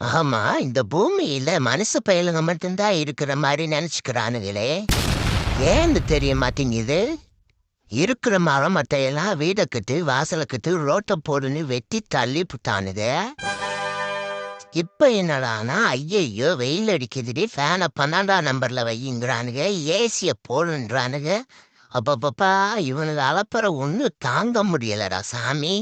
ஆமா இந்த பூமியில மனுஷ பயலுங்க மட்டும்தான் இருக்கிற மாதிரி நினைச்சுக்கிறானுங்களே ஏன்னு தெரிய மாட்டேங்குது இருக்கிற மரம் மட்டையெல்லாம் வீடை கட்டு வாசலை கட்டு ரோட்டை போடுன்னு வெட்டி தள்ளி புட்டானுது. இப்ப என்னடானா ஐயையோ வெயில் அடிக்குதுடி ஃபேனை பன்னெண்டாம் நம்பர்ல வையுங்கிறானுங்க ஏசிய போடுன்றானுங்க அப்பப்பப்பா இவனுக்கு அலப்பற ஒன்றும் தாங்க முடியலடா சாமி.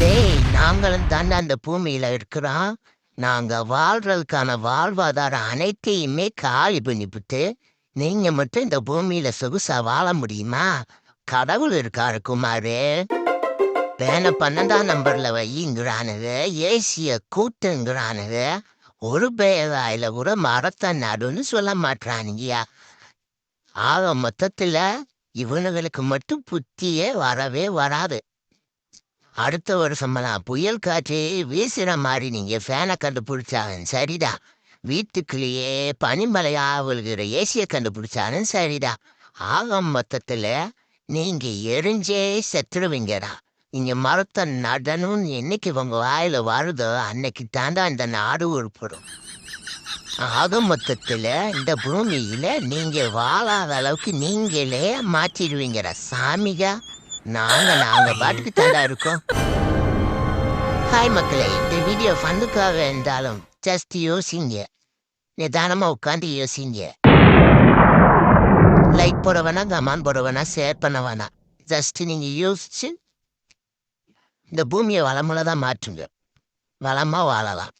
டேய் நாங்களும் தாண்டா அந்த பூமியில இருக்கிறோம். நாங்க வாழ்றதுக்கான வாழ்வாதாரம் அனைத்தையுமே காலி பண்ணிவிட்டு நீங்க மட்டும் இந்த பூமியில சொகுசாக வாழ முடியுமா? கடவுள் இருக்காரு குமாரு. பேன பன்னெண்டாம் நம்பர்ல வையுங்கிறானுங்க ஏசிய கூட்டுங்கிறானுங்க. ஒரு பேராயில கூட மரத்தை நடுன்னு சொல்ல மாட்டானுங்கயா ஆக மொத்தத்துல இவனுங்களுக்கு மட்டும் புத்தியே வரவே வராது. அடுத்த வருஷமெல்லாம் புயல் காற்றே வீசுகிற மாதிரி நீங்கள் ஃபேனை கண்டுபிடிச்சாலும் சரிடா. வீட்டுக்குள்ளேயே பனிமலையாக விழுகிற ஏசியை கண்டுபிடிச்சாலும் சரிடா. ஆக மொத்தத்தில் நீங்கள் எரிஞ்சே செத்துருவீங்கடா. இங்கே மரத்தை நடனும்னு என்னைக்கு உங்க வாயில் வருதோ அன்னைக்கு தாண்டா இந்த நாடு உருப்படும். ஆக மொத்தத்தில் இந்த பூமியில் நீங்கள் வாழாத அளவுக்கு நீங்களே மாற்றிடுவீங்கடா சாமிகா நாங்க நாங்க பாட்டுக்கு தாண்டா இருக்கோம். ஹாய் மக்களே இந்த வீடியோ ஃபண்டுக்காக இருந்தாலும் ஜஸ்ட் யோசிங்க. நிதானமா உட்காந்து யோசிங்க. லைக் போட வேணா கமான் போட வேணா ஷேர் பண்ண வேணாம் ஜஸ்ட் நீங்க யோசிச்சு இந்த பூமியை வளமுள்ள தான் மாற்றுங்க. வளமா வாழலாம்.